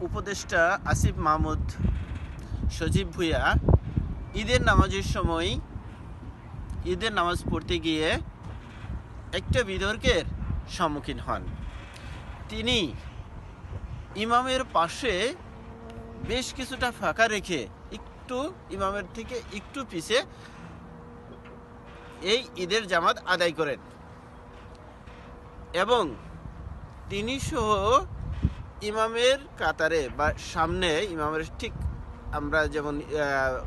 উপদেষ্টা আসিফ মাহমুদ সজীব ভুইয়া ঈদের নামাজের সময়, ঈদের নামাজ পড়তে গিয়ে একটা বিতর্কের সম্মুখীন হন। তিনি ইমামের পাশে বেশ কিছুটা ফাঁকা রেখে একটু ইমামের থেকে একটু পিছে এই ঈদের জামাত আদায় করেন। এবং তিনি সহ ইমামের কাতারে বা সামনে ইমামের ঠিক আমরা যেমন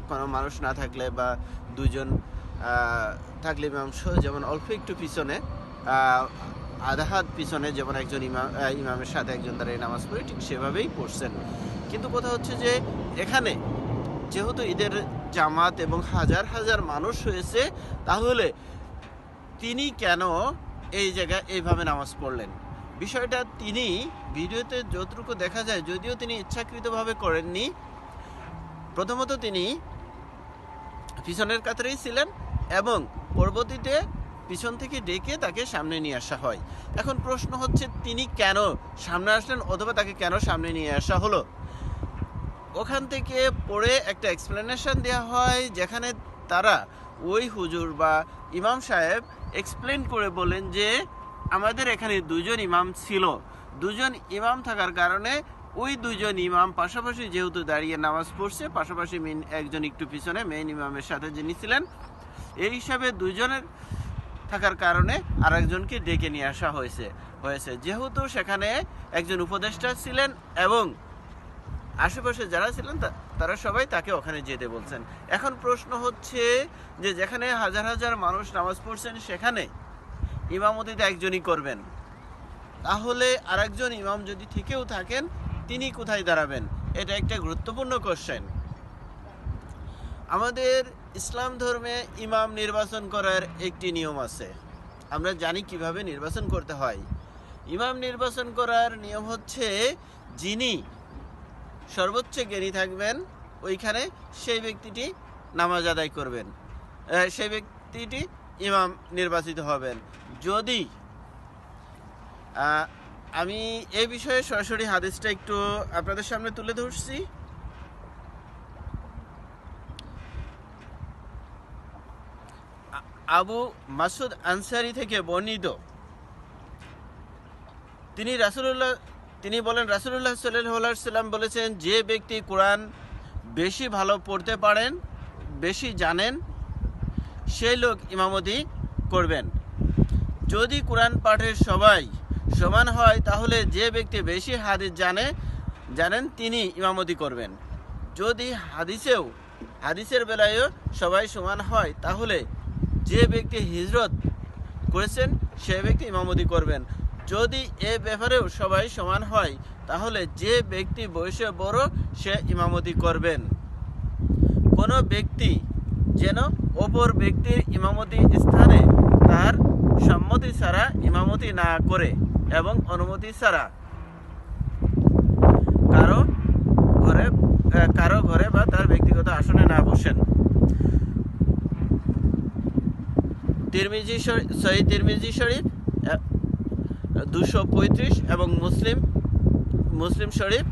কোনো মানুষ না থাকলে বা দুজন থাকলে ইমাম যেমন অল্প একটু পিছনে আধা হাত পিছনে যেমন একজন ইমাম ইমামের সাথে একজন দাঁড়িয়ে নামাজ পড়ে, ঠিক সেভাবেই পড়ছেন। কিন্তু কথা হচ্ছে যে এখানে যেহেতু ঈদের জামাত এবং হাজার হাজার মানুষ হয়েছে, তাহলে তিনি কেন এই জায়গায় এইভাবে নামাজ পড়লেন? বিষয়টা তিনি ভিডিওতে যতটুকু দেখা যায়, যদিও তিনি ইচ্ছাকৃতভাবে করেননি, প্রথমত তিনি পিছনের কাতারেই ছিলেন এবং পরবর্তীতে পিছন থেকে ডেকে তাকে সামনে নিয়ে আসা হয়। এখন প্রশ্ন হচ্ছে, তিনি কেন সামনে আসলেন অথবা তাকে কেন সামনে নিয়ে আসা হলো? ওখান থেকে পড়ে একটা এক্সপ্লেনেশন দেওয়া হয়, যেখানে তারা ওই হুজুর বা ইমাম সাহেব এক্সপ্লেন করে বলেন যে আমাদের এখানে দুজন ইমাম ছিল। দুজন ইমাম থাকার কারণে ওই দুজন ইমাম পাশাপাশি যেহেতু দাঁড়িয়ে নামাজ পড়ছে, পাশাপাশি মেন একজন একটু পিছনে মেইন ইমামের সাথে যিনি ছিলেন, এই হিসাবে দুজনের থাকার কারণে আরেকজনকে ডেকে নিয়ে আসা হয়েছে হয়েছে। যেহেতু সেখানে একজন উপদেষ্টা ছিলেন এবং আশেপাশে যারা ছিলেন তারা সবাই তাকে ওখানে যেতে বলছেন। এখন প্রশ্ন হচ্ছে যে যেখানে হাজার হাজার মানুষ নামাজ পড়ছেন, সেখানে ইমামতিতে একজনই করবেন। তাহলে আরেকজন ইমাম যদি থেকেও থাকেন, তিনি কোথায় দাঁড়াবেন? এটা একটা গুরুত্বপূর্ণ কোশ্চেন আমাদের ইসলাম ধর্মে ইমাম নির্বাচন করার একটি নিয়ম আছে। আমরা জানি কীভাবে নির্বাচন করতে হয়। ইমাম নির্বাচন করার নিয়ম হচ্ছে, যিনি সর্বোচ্চ জ্ঞানী থাকবেন, ওইখানে সেই ব্যক্তিটি নামাজ আদায় করবেন। সেই ব্যক্তিটি ইমাম নির্বাচিত হবেন। যদি আমি এই বিষয়ে সরাসরি হাদিসটা একটু আপনাদের সামনে তুলে ধরছি। আবু মাসুদ আনসারি থেকে বর্ণিত, তিনি রাসুল্লাহ তিনি বলেন রাসুল্লাহ সাল্লাহ সাল্লাম বলেছেন, যে ব্যক্তি কোরআন বেশি ভালো পড়তে পারেন, বেশি জানেন, সেই লোক ইমামতি করবেন। যদি কোরআন পাঠের সবাই সমান হয়, তাহলে যে ব্যক্তি বেশি হাদিস জানে, জানেন তিনি ইমামতি করবেন। যদি হাদিসেও, হাদিসের বেলায়ও সবাই সমান হয়, তাহলে যে ব্যক্তি হিজরত করেছেন, সে ব্যক্তি ইমামতি করবেন। যদি এ ব্যাপারেও সবাই সমান হয়, তাহলে যে ব্যক্তি বয়সে বড়, সে ইমামতি করবেন। কোনো ব্যক্তি যেন অপর ব্যক্তির ইমামতি স্থানে ছাড়া ইমামতি না করে এবং অনুমতি ছাড়া। কারও ঘরে কারও ঘরে বা তার ব্যক্তিগত আসনে না বসেন। তিরমিজি সহি তিরমিজি শরীফ দুশো পঁয়ত্রিশ এবং মুসলিম মুসলিম শরীফ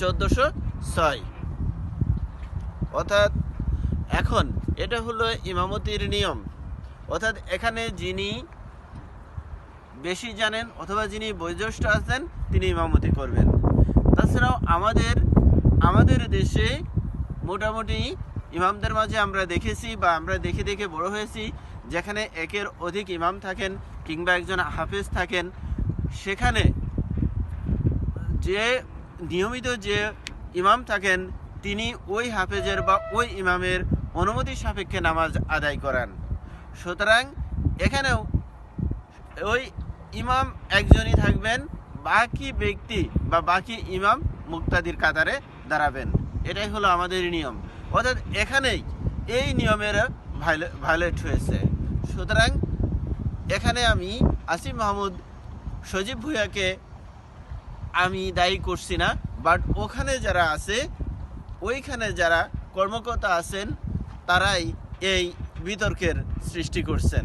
চোদ্দোশো ছয়। অর্থাৎ এখন এটা হলো ইমামতির নিয়ম। অর্থাৎ এখানে যিনি বেশি জানেন অথবা যিনি বয়োজ্যেষ্ঠ আছেন, তিনি ইমামতি করবেন। তাছাড়াও আমাদের আমাদের দেশে মোটামুটি ইমামদের মাঝে আমরা দেখেছি বা আমরা দেখে দেখে বড় হয়েছি, যেখানে একের অধিক ইমাম থাকেন কিংবা একজন হাফেজ থাকেন। সেখানে যে নিয়মিত যে ইমাম থাকেন, তিনি ওই হাফেজের বা ওই ইমামের অনুমতি সাপেক্ষে নামাজ আদায় করান। সুতরাং এখানেও ওই ইমাম একজনই থাকবেন, বাকি ব্যক্তি বা বাকি ইমাম মুক্তাদির কাতারে দাঁড়াবেন। এটাই হলো আমাদের নিয়ম। অর্থাৎ এখানেই এই নিয়মের ভায়োলেট হয়েছে। সুতরাং এখানে আমি আসিফ মাহমুদ সজীব ভুঁইয়াকে আমি দায়ী করছি না বাট ওখানে যারা আছে, ওইখানে যারা কর্মকর্তা আছেন, তারাই এই বিতর্কের সৃষ্টি করছেন।